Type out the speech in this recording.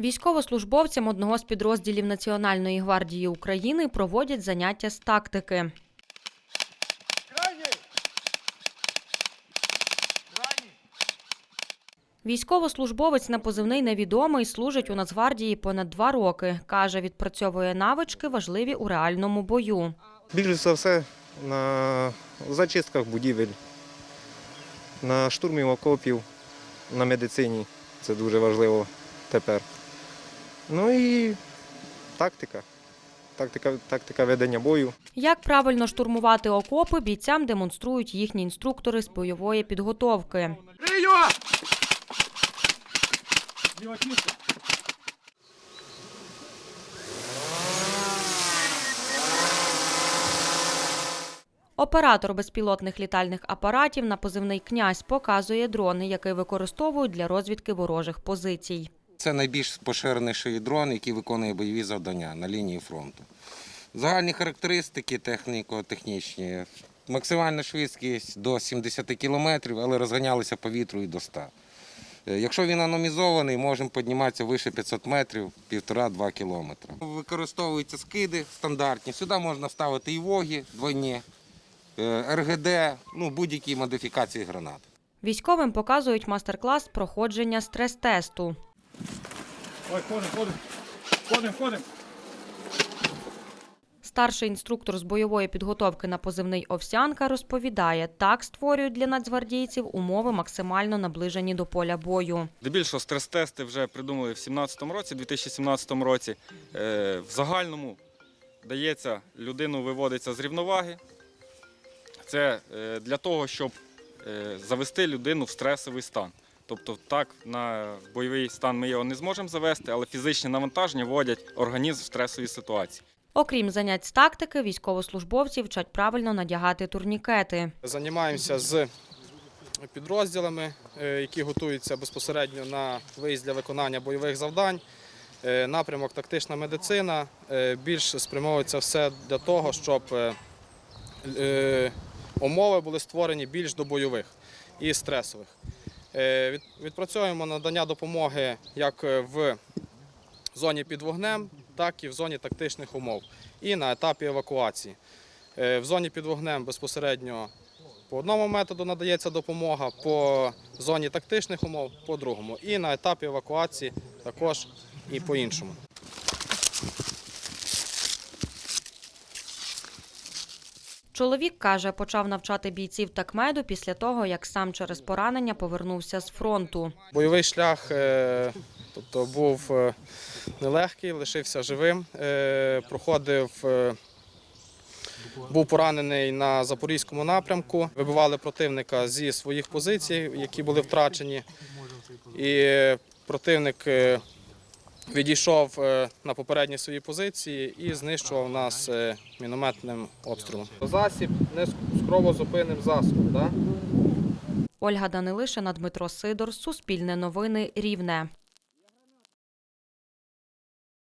Військовослужбовцям одного з підрозділів Національної гвардії України проводять заняття з тактики. Військовослужбовець на позивний невідомий служить у Нацгвардії понад два роки. Каже, відпрацьовує навички важливі у реальному бою. Більш за все на зачистках будівель, на штурмі окопів, на медицині. Це дуже важливо тепер. Ну і тактика. Тактика, тактика ведення бою. Як правильно штурмувати окопи, бійцям демонструють їхні інструктори з бойової підготовки. Оператор безпілотних літальних апаратів на позивний князь показує дрони, які використовують для розвідки ворожих позицій. Це найбільш поширеніший дрон, який виконує бойові завдання на лінії фронту. Загальні характеристики техніко-технічні. Максимальна швидкість до 70 км, але розганялися по вітру і до 100. Е, Якщо він аномізований, можемо підніматися вище 500 метрів, 1,5-2 кілометри. Використовуються скиди стандартні. Сюди можна ставити і воги двойні, РГД, ну, будь-які модифікації гранат. Військовим показують мастер-клас проходження стрес-тесту. Ой, ходимо, ходимо. Ходимо, ходимо. Старший інструктор з бойової підготовки на позивний Овсянка розповідає, так створюють для нацгвардійців умови максимально наближені до поля бою. Здебільшого стрес-тести вже придумали в 2017 році, 2017 році. Е, В загальному дається, людину виводиться з рівноваги. Це е, для того, щоб е, завести людину в стресовий стан. Тобто так, на бойовий стан ми його не зможемо завести, але фізичні навантаження вводять організм в стресові ситуації. Окрім занять з тактики, військовослужбовці вчать правильно надягати турнікети. Займаємося з підрозділами, е, які готуються безпосередньо на виїзд для виконання бойових завдань. Напрямок тактична медицина. Більш спрямовується все для того, щоб умови були створені більш до бойових і стресових. Е, Відпрацьовуємо надання допомоги як е, в зоні під вогнем, так і в зоні тактичних умов і на етапі евакуації. Е, В зоні під вогнем безпосередньо по одному методу надається допомога, по зоні тактичних умов по другому. І на етапі евакуації також і по іншому. Чоловік каже, почав навчати бійців такмеду після того, як сам через поранення повернувся з фронту. Бойовий шлях е, тобто, був е, нелегкий, лишився живим. Е, Проходив, був поранений на запорізькому напрямку. Вибивали противника зі своїх позицій, які були втрачені. І противник відійшов е, на попередні свої позиції і знищував нас е, мінометним обстрілом. Засіб не скрово зупинив засоб. Да? Ольга Данилишина, Дмитро Сидор, Суспільне новини, Рівне.